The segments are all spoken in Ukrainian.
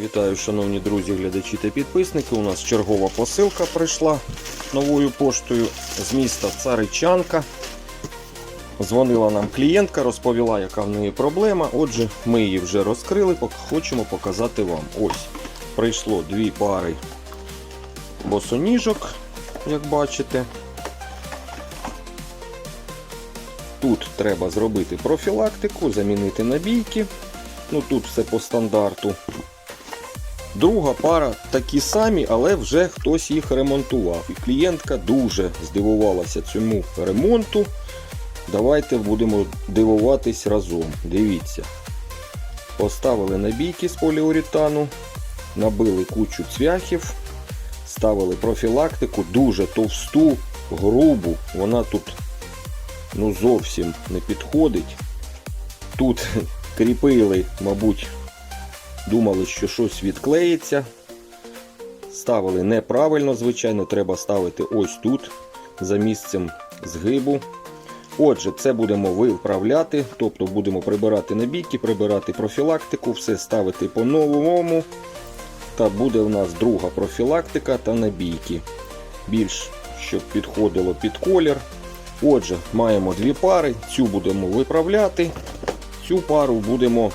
Вітаю, шановні друзі, глядачі та підписники. У нас чергова посилка прийшла новою поштою з міста Царичанка. Дзвонила нам клієнтка, розповіла, яка в неї проблема. Отже, ми її вже розкрили, хочемо показати вам. Ось прийшло дві пари босоніжок, як бачите. Тут треба зробити профілактику, замінити набійки. Ну тут все по стандарту. Друга пара такі самі, але вже хтось їх ремонтував. І клієнтка дуже здивувалася цьому ремонту. Давайте будемо дивуватись разом. Дивіться. Поставили набійки з поліуретану, набили кучу цвяхів, ставили профілактику, дуже товсту, грубу. Вона тут ну, зовсім не підходить. Тут кріпили, мабуть, думали, що щось відклеїться. Ставили неправильно, звичайно, треба ставити ось тут, за місцем згибу. Отже, це будемо виправляти, тобто будемо прибирати набійки, прибирати профілактику, все ставити по-новому. Та буде у нас друга профілактика та набійки. Більш щоб підходило під колір. Отже, маємо дві пари, цю будемо виправляти, цю пару будемо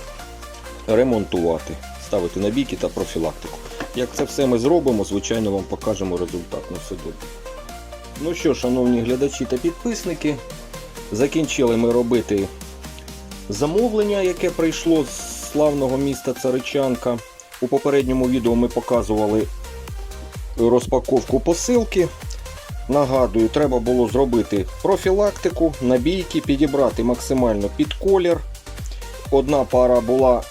ремонтувати, ставити набійки та профілактику. Як це все ми зробимо, звичайно, вам покажемо результат на все добре. Ну що, шановні глядачі та підписники, закінчили ми робити замовлення, яке прийшло з славного міста Царичанка. У попередньому відео ми показували розпаковку посилки. Нагадую, треба було зробити профілактику, набійки, підібрати максимально під колір. Одна пара була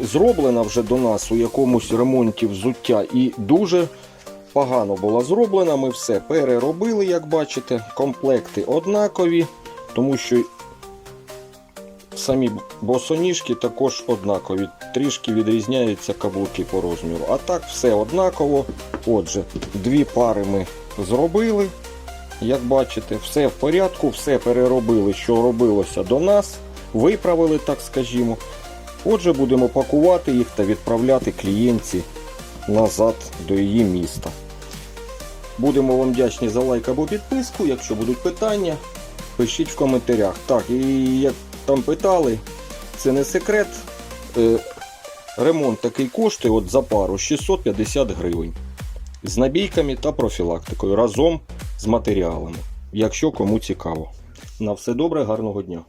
зроблена вже до нас у якомусь ремонті взуття і дуже погано була зроблена. Ми все переробили, як бачите. Комплекти однакові, тому що самі босоніжки також однакові. Трішки відрізняються каблуки по розміру. А так все однаково. Отже, дві пари ми зробили. Як бачите, все в порядку, все переробили, що робилося до нас. Виправили, так скажімо. Отже, будемо пакувати їх та відправляти клієнтці назад до її міста. Будемо вам вдячні за лайк або підписку. Якщо будуть питання, пишіть в коментарях. Так, і як там питали, це не секрет. Е, ремонт такий коштує от за пару 650 гривень. З набійками та профілактикою разом з матеріалами. Якщо кому цікаво. На все добре, гарного дня.